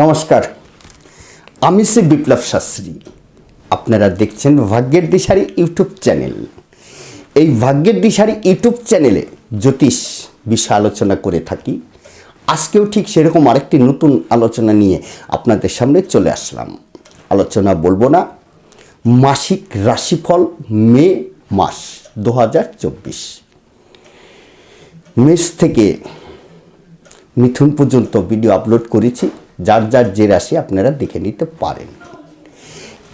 নমস্কার। আমি শ্রী বিপ্লব শাস্ত্রী। আপনারা দেখছেন ভাগ্যের দিশারি ইউটিউব চ্যানেল। এই ভাগ্যের দিশারি ইউটিউব চ্যানেলে জ্যোতিষ বিষয় আলোচনা করে থাকি। আজকেও ঠিক সেরকম আরেকটি নতুন আলোচনা নিয়ে আপনাদের সামনে চলে আসলাম। আলোচনা বলব না, মাসিক রাশিফল মে মাস দু হাজার চব্বিশ। মেষ থেকে মিথুন পর্যন্ত ভিডিও আপলোড করেছি। যার যার যে রাশি আপনারা দেখে নিতে পারেন।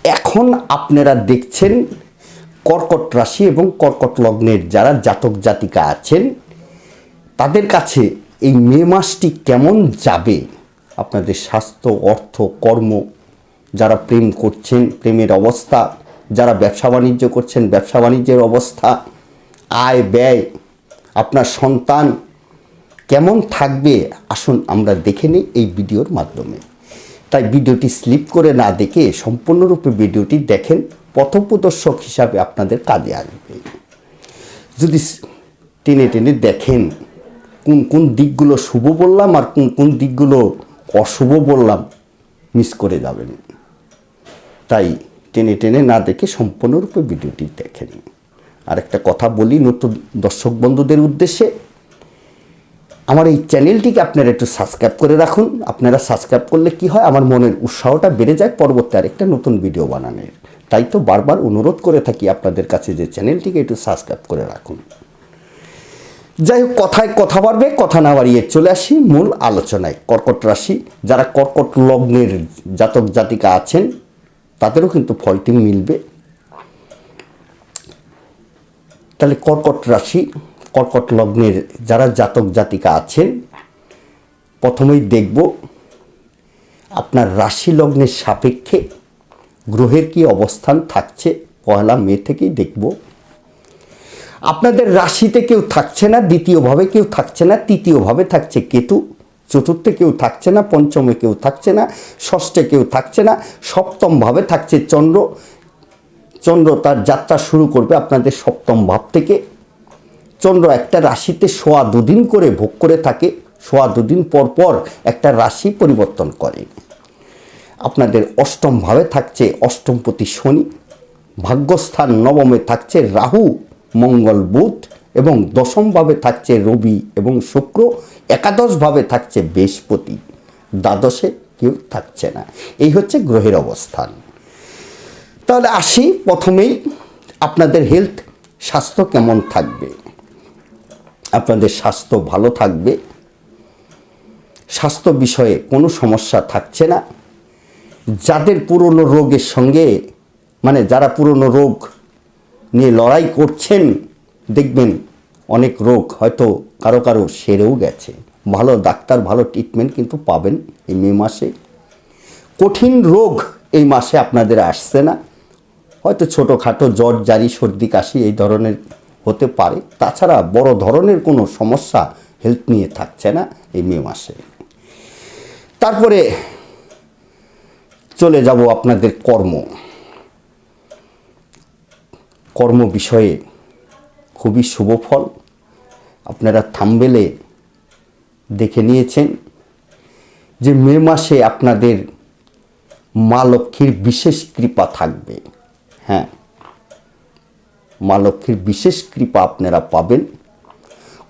এখন আপনারা দেখছেন কর্কট রাশি এবং কর্কট লগ্নের যারা জাতক জাতিকা আছেন, তাদের কাছে এই মে মাসটি কেমন যাবে? আপনাদের স্বাস্থ্য, অর্থ, কর্ম, যারা প্রেম করছেন, প্রেমের অবস্থা, যারা ব্যবসা বাণিজ্য করছেন, ব্যবসা বাণিজ্যের অবস্থা, আয়, ব্যয়, আপনার সন্তান কেমন থাকবে, আসুন আমরা দেখে নিই এই ভিডিওর মাধ্যমে। তাই ভিডিওটি স্লিপ করে না দেখে সম্পূর্ণরূপে ভিডিওটি দেখেন পথপ্রদর্শক হিসাবে আপনাদের কাজে আসবে। যদি টেনে টেনে দেখেন, কোন কোন দিকগুলো শুভ বললাম আর কোন কোন দিকগুলো অশুভ বললাম, মিস করে যাবেন। তাই টেনে টেনে না দেখে সম্পূর্ণরূপে ভিডিওটি দেখেন। আর একটা কথা বলি নতুন দর্শক বন্ধুদের উদ্দেশ্যে আমার এই চ্যানেলটিকে আপনারা একটু সাবস্ক্রাইব করে রাখুন। আপনারা সাবস্ক্রাইব করলে কি হয়? আমার মনের উৎসাহটা বেড়ে যায় পরবর্তী আরেকটা নতুন ভিডিও বানানোর। তাই তো বারবার অনুরোধ করে থাকি আপনাদের কাছে যে চ্যানেলটিকে একটু সাবস্ক্রাইব করে রাখুন। যাই হোক, কথায় কথা বাড়বে, কথা না বাড়িয়ে চলে আসি মূল আলোচনায়। কর্কট রাশি, যারা কর্কট লগ্নের জাতক জাতিকা আছেন, তাদেরও কিন্তু ফলটি মিলবে। তাহলে কর্কট রাশি কর্কট লগ্নের যারা জাতক জাতিকা আছেন, প্রথমেই দেখব আপনার রাশি লগ্নের সাপেক্ষে গ্রহের কি অবস্থান থাকছে, পয়লা মে থেকেই দেখব। আপনাদের রাশিতে কেউ থাকছে না, দ্বিতীয়ভাবে কেউ থাকছে না, তৃতীয়ভাবে থাকছে কেতু, চতুর্থে কেউ থাকছে না, পঞ্চমে কেউ থাকছে না, ষষ্ঠে কেউ থাকছে না, সপ্তমভাবে থাকছে চন্দ্র। চন্দ্র তার যাত্রা শুরু করবে আপনাদের সপ্তম ভাব থেকে। চন্দ্র একটা রাশিতে সোয়া দুদিন করে ভোগ করে থাকে, সোয়া দুদিন পর পর একটা রাশি পরিবর্তন করে। আপনাদের অষ্টম ভাবে থাকছে অষ্টমপতি শনি, ভাগ্যস্থান নবমে থাকছে রাহু, মঙ্গল বুধ এবং দশমভাবে থাকছে রবি এবং শুক্র একাদশভাবে থাকছে বৃহস্পতি। দ্বাদশে কেউ থাকছে না। এই হচ্ছে গ্রহের অবস্থান। তাহলে আসি প্রথমেই আপনাদের হেলথ স্বাস্থ্য কেমন থাকবে? আপনাদের স্বাস্থ্য ভালো থাকবে। স্বাস্থ্য বিষয়ে কোনো সমস্যা থাকছে না। যাদের পুরনো রোগের সঙ্গে মানে যারা পুরনো রোগ নিয়ে লড়াই করছেন, দেখবেন অনেক রোগ হয়তো কারও কারও সেরেও গেছে। ভালো ডাক্তার, ভালো ট্রিটমেন্ট কিন্তু পাবেন এই মে মাসে। কঠিন রোগ এই মাসে আপনাদের আসছে না। হয়তো ছোটোখাটো জ্বর, জারি, সর্দি, কাশি এই ধরনের হতে পারে। তাছাড়া বড় ধরনের কোনো সমস্যা হেলথ নিয়ে থাকছে না এই মে মাসে। তারপরে চলে যাব আপনাদের কর্ম। কর্ম বিষয়ে খুবই শুভ ফল। আপনারা থামবেলে দেখে নিয়েছেন যে মে মাসে আপনাদের মা লক্ষ্মীর বিশেষ কৃপা থাকবে। হ্যাঁ মা লক্ষ্মীর বিশেষ কৃপা আপনারা পাবেন।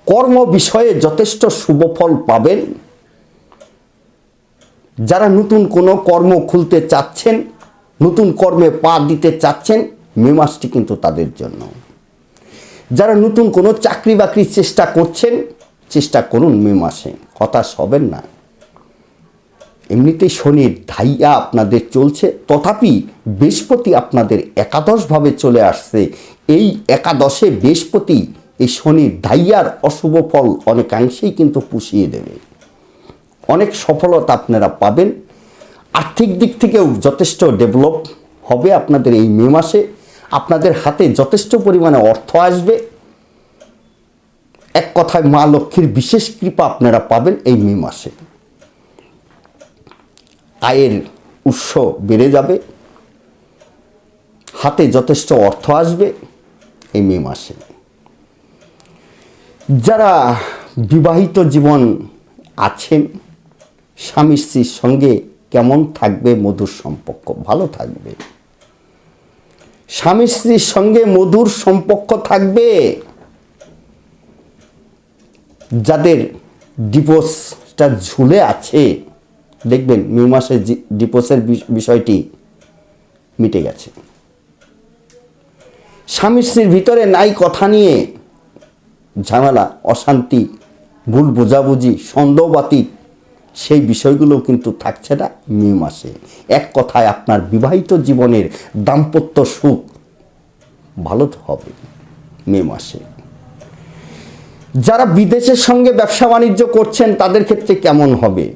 কর্ম বিষয়ে যথেষ্ট শুভ ফল পাবেন। যারা নতুন কোনো কর্ম খুলতে চাচ্ছেন, নতুন কর্মে পা দিতে চাচ্ছেন, মে মাসটি কিন্তু তাদের জন্য। যারা নতুন কোনো চাকরি বাকরির চেষ্টা করছেন, চেষ্টা করুন মে মাসে। হতাশ হবেন না। এমনিতেই শনির ধাইয়া আপনাদের চলছে, তথাপি বৃহস্পতি আপনাদের একাদশভাবে চলে আসছে। এই একাদশে বৃহস্পতি এই শনির ধাইয়ার অশুভ ফল অনেকাংশেই কিন্তু পুষিয়ে দেবে। অনেক সফলতা আপনারা পাবেন। আর্থিক দিক থেকেও যথেষ্ট ডেভেলপ হবে আপনাদের এই মে মাসে। আপনাদের হাতে যথেষ্ট পরিমাণে অর্থ আসবে। এক কথায় মা লক্ষ্মীর বিশেষ কৃপা আপনারা পাবেন এই মে মাসে। আয়ের উৎস বেড়ে যাবে, হাতে যথেষ্ট অর্থ আসবে এই মে মাসে। যারা বিবাহিত জীবন আছেন, স্বামী স্ত্রীর সঙ্গে কেমন থাকবে মধুর সম্পর্ক? ভালো থাকবে। স্বামী স্ত্রীর সঙ্গে মধুর সম্পর্ক থাকবে। যাদের ডিভোর্সটা ঝুলে আছে দেখবেন মে মাসে ডিভোর্সের বিষয়টি মিটে গেছে। স্বামী স্ত্রীর ভিতরে নাই কথা নিয়ে ঝামেলা, অশান্তি, ভুল বোঝাবুঝি সন্দেহবাতিক সেই বিষয়গুলো কিন্তু থাকছে না মে মাসে। এক কথায় আপনার বিবাহিত জীবনের দাম্পত্য সুখ ভালো হবে মে মাসে। যারা বিদেশের সঙ্গে ব্যবসা বাণিজ্য করছেন, তাদের ক্ষেত্রে কেমন হবে?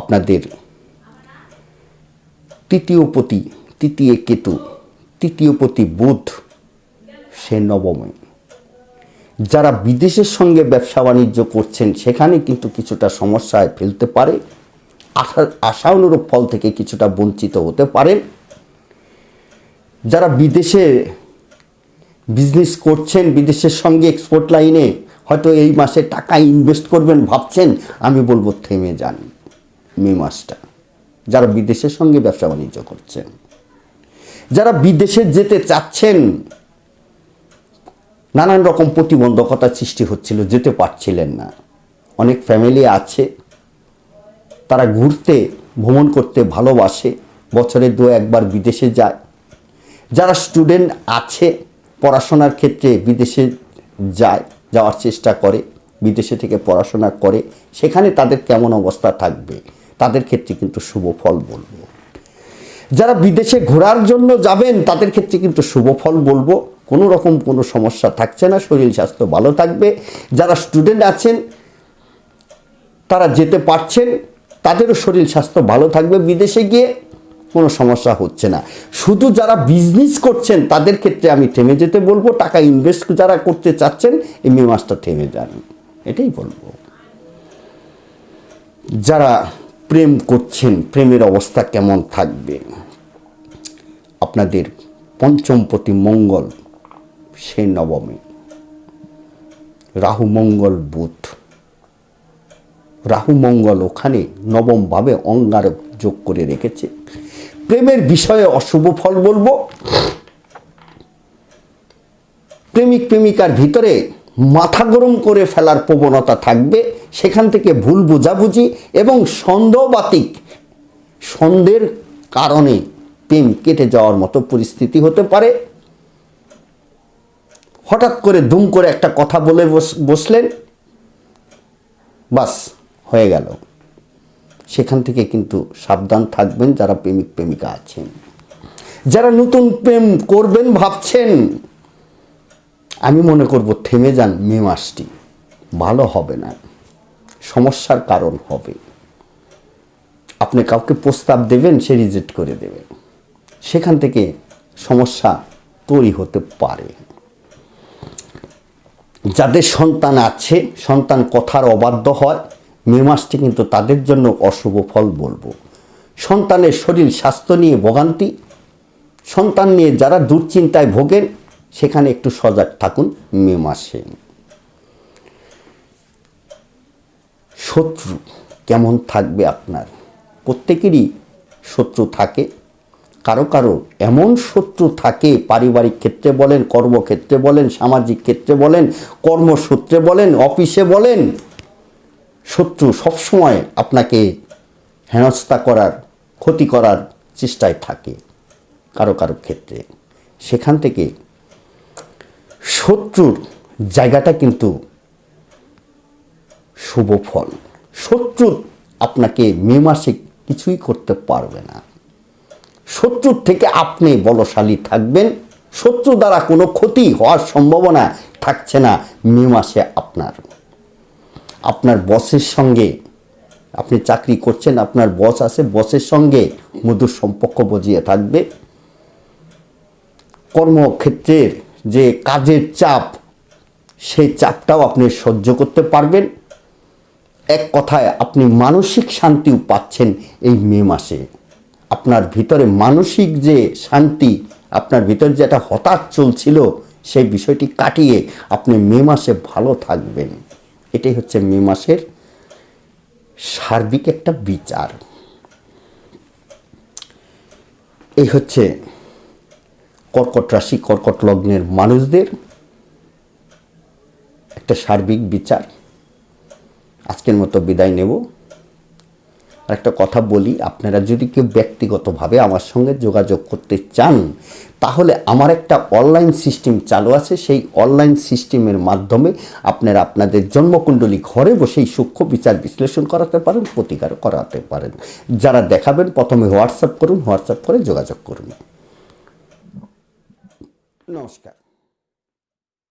আপনাদের তৃতীয় পতি, তৃতীয় কেতু, তৃতীয় পতি বুধ, সে নবমে। যারা বিদেশের সঙ্গে ব্যবসা বাণিজ্য করছেন, সেখানে কিন্তু কিছুটা সমস্যায় ফেলতে পারে। আশা আশা অনুরূপ ফল থেকে কিছুটা বঞ্চিত হতে পারেন। যারা বিদেশে বিজনেস করছেন, বিদেশের সঙ্গে এক্সপোর্ট লাইনে হয়তো এই মাসে টাকা ইনভেস্ট করবেন, ভাবছেন, আমি বলব থেমে যান। মে মাসটা, যারা বিদেশের সঙ্গে ব্যবসা বাণিজ্য করছেন যারা বিদেশে যেতে চাচ্ছেন, নানান রকম প্রতিবন্ধকতা সৃষ্টি হচ্ছিল, যেতে পারছিলেন না। অনেক ফ্যামিলি আছে, তারা ঘুরতে, ভ্রমণ করতে ভালোবাসে, বছরে দু একবার বিদেশে যায়। যারা স্টুডেন্ট আছে, পড়াশোনার ক্ষেত্রে বিদেশে যায়, যাওয়ার চেষ্টা করে, বিদেশে থেকে পড়াশোনা করে, সেখানে তাদের কেমন অবস্থা থাকবে? তাদের ক্ষেত্রে কিন্তু শুভ ফল বলব। যারা বিদেশে ঘোরার জন্য যাবেন, তাদের ক্ষেত্রে কিন্তু শুভ ফল বলব। কোনো রকম কোনো সমস্যা থাকছে না, শরীর স্বাস্থ্য ভালো থাকবে। যারা স্টুডেন্ট আছেন, তারা যেতে পারছেন, তাদেরও শরীর স্বাস্থ্য ভালো থাকবে। বিদেশে গিয়ে কোনো সমস্যা হচ্ছে না। শুধু যারা বিজনেস করছেন, তাদের ক্ষেত্রে আমি থেমে যেতে বলব। টাকা ইনভেস্ট যারা করতে চাচ্ছেন, এই মে মাসটা থেমে যান। এটাই বলব। যারা প্রেম করছেন, প্রেমের অবস্থা কেমন থাকবে? আপনাদের পঞ্চমপতি মঙ্গল, সে নবমী। রাহু, মঙ্গল, বুধ। রাহু, মঙ্গল ওখানে নবমভাবে অঙ্গারক যোগ করে রেখেছে। প্রেমের বিষয়ে অশুভ ফল বলব। প্রেমিক, প্রেমিকার ভিতরে মাথা গরম করে ফেলার প্রবণতা থাকবে, সেখান থেকে ভুল বোঝাবুঝি এবং সন্দেহবাতিক, সন্দেহের কারণে প্রেম কেটে যাওয়ার মতো পরিস্থিতি হতে পারে। হঠাৎ করে দুম করে একটা কথা বলে বসলেন, বাস, হয়ে গেল। সেখান থেকে কিন্তু সাবধান থাকবেন যারা প্রেমিক, প্রেমিকা আছেন। যারা নতুন প্রেম করবেন, ভাবছেন আমি মনে করব থেমে যান মে মাসটি। ভালো হবে না। সমস্যার কারণ হবে। আপনি কাউকে প্রস্তাব দেবেন, সে রিজেক্ট করে দেবে। সেখান থেকে সমস্যা তৈরি হতে পারে। যাদের সন্তান আছে, সন্তান কথার অবাধ্য হয়, মে মাসটি কিন্তু তাদের জন্য অশুভ ফল বলব। সন্তানের শরীর স্বাস্থ্য নিয়ে ভোগান্তি। সন্তান নিয়ে যারা দুশ্চিন্তায় ভোগেন সেখানে একটু সজাগ থাকুন, মে মাসে। শত্রু কেমন থাকবে আপনার? প্রত্যেকেরই শত্রু থাকে। কারও কারও এমন শত্রু থাকে, পারিবারিক ক্ষেত্রে বলেন, কর্মক্ষেত্রে বলেন, সামাজিক ক্ষেত্রে বলেন, কর্মসূত্রে বলেন, অফিসে বলেন, শত্রু সবসময় আপনাকে হেনস্থা করার, ক্ষতি করার চেষ্টায় থাকে কারও কারও ক্ষেত্রে। সেখান থেকে শত্রুর জায়গাটা কিন্তু শুভ ফল। শত্রু আপনাকে মে মাসে কিছুই করতে পারবে না। শত্রুর থেকে আপনি বলশালী থাকবেন। শত্রু দ্বারা কোনো ক্ষতি হওয়ার সম্ভাবনা থাকছে না মে মাসে আপনার। আপনার বসের সঙ্গে আপনি চাকরি করছেন, আপনার বস আছে, বসের সঙ্গে মধুর সম্পর্ক বজিয়ে থাকবে। কর্মক্ষেত্রের যে কাজের চাপ, সেই চাপটাও আপনি সহ্য করতে পারবেন। এক কথায়, আপনি মানসিক শান্তিও পাচ্ছেন এই মে মাসে। আপনার ভিতরে মানসিক যে শান্তি, আপনার ভিতরে যে একটা হতাশ চলছিল, সেই বিষয়টি কাটিয়ে আপনি মে মাসে ভালো থাকবেন। এটাই হচ্ছে মে মাসের সার্বিক একটা বিচার। এই হচ্ছে কর্কট রাশি, কর্কট লগ্নের মানুষদের একটা সার্বিক বিচার। আজকের মতো বিদায় নেব। আর একটা কথা বলি, আপনারা যদি কেউ ব্যক্তিগতভাবে আমার সঙ্গে যোগাযোগ করতে চান, তাহলে আমার একটা অনলাইন সিস্টেম চালু আছে। সেই অনলাইন সিস্টেমের মাধ্যমে আপনারা আপনাদের জন্মকুণ্ডলী ঘরে বসেই সূক্ষ্ম বিচার বিশ্লেষণ করাতে পারেন, প্রতিকার করাতে পারেন। যারা দেখাবেন, প্রথমে হোয়াটসঅ্যাপ করুন হোয়াটসঅ্যাপ করে যোগাযোগ করুন। নমস্কার